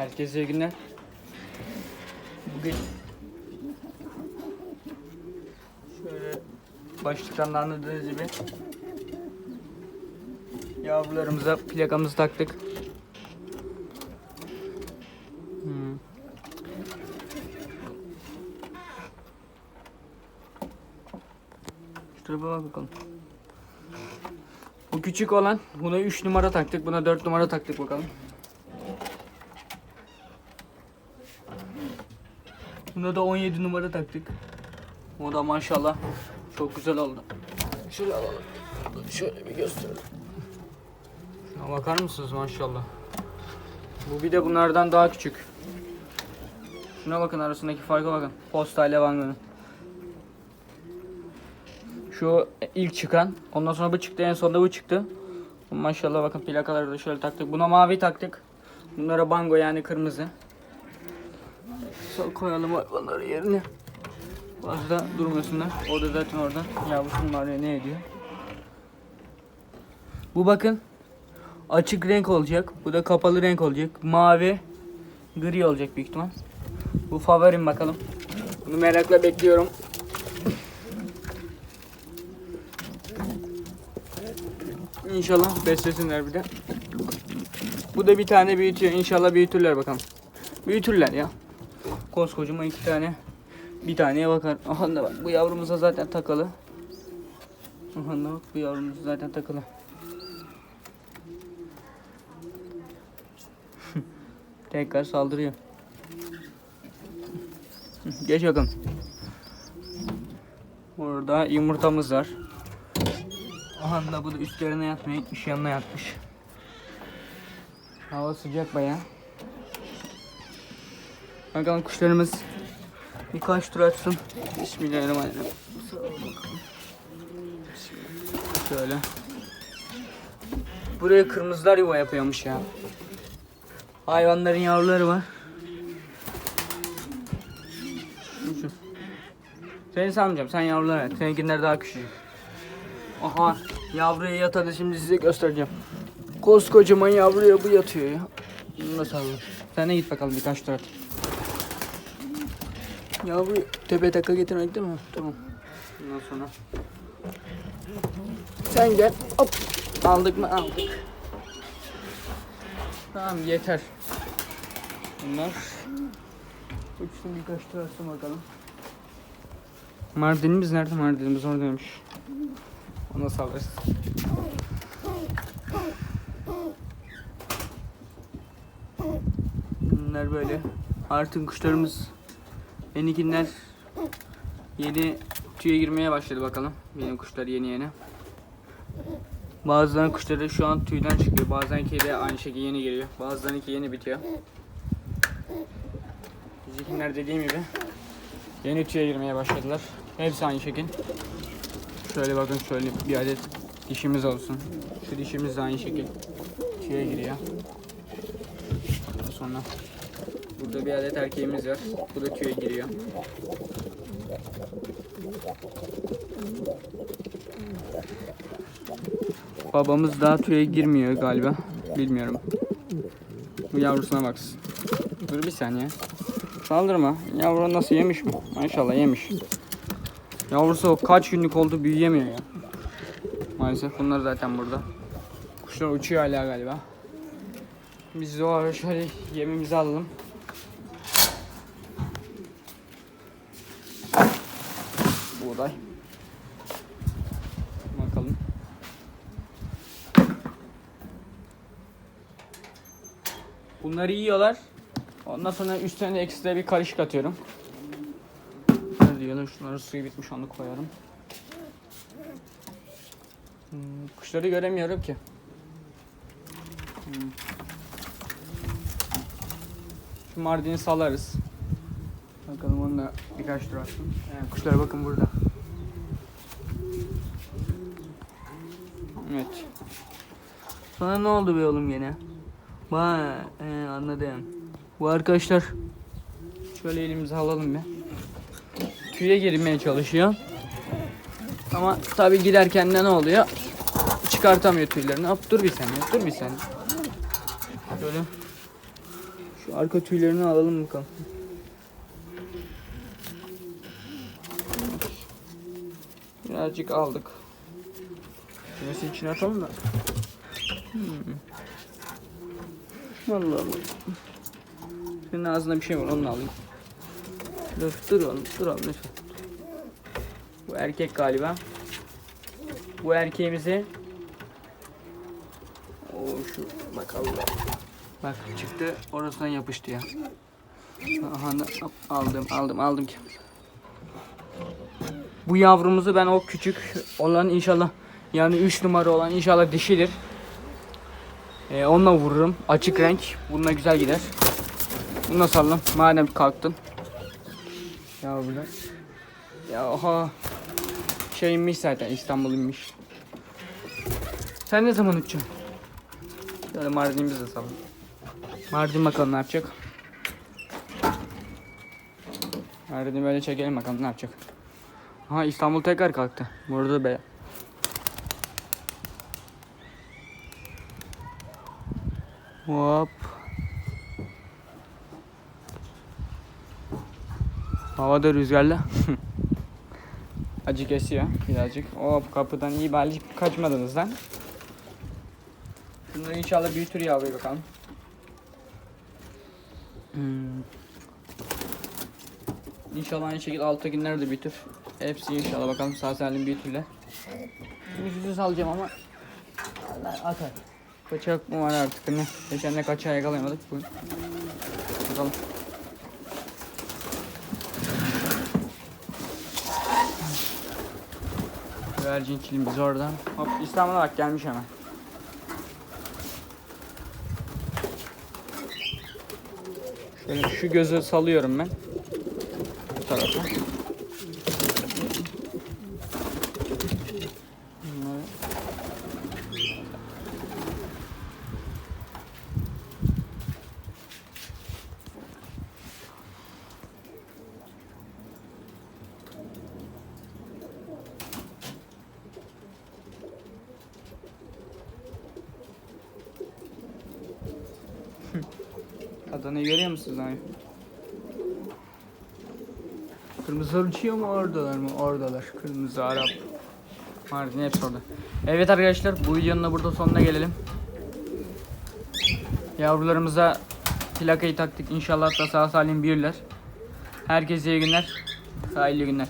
Herkese iyi günler. Bugün şöyle başlıktan da anladığınız gibi yavrularımıza plakamızı taktık. Hmm. Şu tarafa bak bakalım. Bu küçük olan buna 3 numara taktık. Buna 4 numara taktık bakalım. Buna da 17 numara taktık. O da maşallah çok güzel oldu. Şöyle alalım. Şöyle bir gösterelim. Şuna bakar mısınız maşallah. Bu bir de bunlardan daha küçük. Şuna bakın arasındaki farka bakın. Posta ile Vango'nun. Şu ilk çıkan. Ondan sonra bu çıktı. En sonunda bu çıktı. Maşallah bakın plakaları da şöyle taktık. Buna mavi taktık. Bunlara bango yani kırmızı. Koyalım hayvanları yerine. Fazla durmasınlar. O da zaten orada. Yavrusunun var ya ne ediyor. Bu bakın. Açık renk olacak. Bu da kapalı renk olacak. Mavi, gri olacak büyük ihtimal. Bu favorim bakalım. Bunu merakla bekliyorum. İnşallah beslesinler bir de. Bu da bir tane büyütüyor. İnşallah büyütürler bakalım. Büyütürler ya. Koskocaman iki tane. Bir taneye bakar. Aha da bak bu yavrumuza zaten takılı. Aha da bak bu yavrumuz zaten takılı. Tekrar saldırıyor. Geç bakalım. Burada yumurtamız var. Aha da bu da üstlerine yatmaya gitmiş yanına yatmış. Hava sıcak baya. Bakalım kuşlarımız birkaç tur atsın. Bismillahirrahmanirrahim. Şöyle. Buraya kırmızılar yuva yapıyormuş ya. Hayvanların yavruları var. Seni sanmayacağım. Sen yavrular et. Seninkiler daha küçük. Aha yavruya yatadı şimdi size göstereceğim. Koskocaman yavruya bu yatıyor ya. Bunu da sallı. Sen de git bakalım birkaç tur at. Yavru tepe taka getirmek değil mi? Tamam. Bundan sonra. Sen gel. Hop. Aldık mı? Aldık. Tamam yeter. Bunlar. Uçsun birkaç tur atsın bakalım. Mardinimiz nerede? Mardinimiz oradaymış. Ona sallarız. Bunlar böyle. Artık kuşlarımız Enikinler yeni tüye girmeye başladı bakalım. Benim kuşlar yeni yeni. Bazılarının kuşları şu an tüyden çıkıyor. Bazenki de aynı şekilde yeni geliyor. Bazılarınki yeni bitiyor. Bizimkiler dediğim gibi yeni tüye girmeye başladılar. Hepsi aynı şekil. Şöyle bakın şöyle bir adet dişimiz olsun. Şu dişimiz de aynı şekil tüye giriyor. Sonra burada bir adet erkeğimiz var. Bu da tüye giriyor. Babamız daha tüye girmiyor galiba. Bilmiyorum. Bu yavrusuna baksın. Dur bir saniye. Saldırma. Yavru nasıl yemiş mi? Maşallah yemiş. Yavrusu kaç günlük oldu büyüyemiyor ya. Maalesef bunlar zaten burada. Kuşlar uçuyor hala galiba. Biz de o ara şöyle yemimizi alalım. Buğday. Bakalım. Bunları yiyorlar. Ondan sonra üstüne de ekstra bir karışık atıyorum. Ne diyorlar? Şunların suyu bitmiş onu koyarım. Hmm, kuşları göremiyorum ki. Hmm. Şu Mardin'i salarız. Onunla birkaç tur atsın. Yani kuşlara bakın burada. Evet. Sana ne oldu be oğlum gene? Ba, he, anladım. Bu arkadaşlar şöyle elimize alalım bir. Tüye girmeye çalışıyor. Ama tabi giderken de ne oluyor? Çıkartamıyor tüylerini. Hop dur bir saniye, dur bir saniye. Şöyle Şu arka tüylerini alalım bakalım. Birazcık aldık. Kümesi içine atalım da. Hmm. Vallahi Allah. Senin ağzında bir şey var onu alayım. Dur dur oğlum dur oğlum lütfen. Bu erkek galiba. Bu erkeğimizi o şu bakalım. Bak çıktı orasından yapıştı ya. Aha, aldım aldım aldım ki. Bu yavrumuzu ben o küçük olan inşallah yani 3 numara olan inşallah dişidir. Ee, onunla vururum. Açık renk. Bununla güzel gider. Bunu da sallam. Madem kalktın. Yavrular. Ya oha. Şeymiş zaten İstanbul'unmuş. Sen ne zaman uçacaksın? Şöyle Mardin'imizi de salın. Mardin bakalım ne yapacak. Mardin böyle çekelim bakalım ne yapacak. Ha İstanbul tekrar kalktı. Burada be. Hop. Havada rüzgarlı. Acı kesiyor birazcık. Hop kapıdan iyi bari kaçmadınız lan. Şunları inşallah büyütür yavruyu bakalım. Hmm. İnşallah aynı şekilde altta günler de büyütür. Hepsi inşallah bakalım sağ salim büyütürler. Şimdi sütü salacağım ama atar. Kaçak mı var artık ne? Geçen de kaçağı yakalayamadık bugün. Bakalım. Güvercin kilimiz orada. Hop İstanbul'a bak gelmiş hemen. Şöyle şu gözü salıyorum ben. Bu tarafa. Bunları- Adana'yı görüyor musunuz abi? Kırmızı uçuyor mu oradalar mı? Oradalar. Kırmızı Arap. Mardin hepsi orada. Evet arkadaşlar bu videonun da burada sonuna gelelim. Yavrularımıza plakayı taktık. İnşallah da sağ salim büyürler. Herkese iyi günler. Hayırlı günler.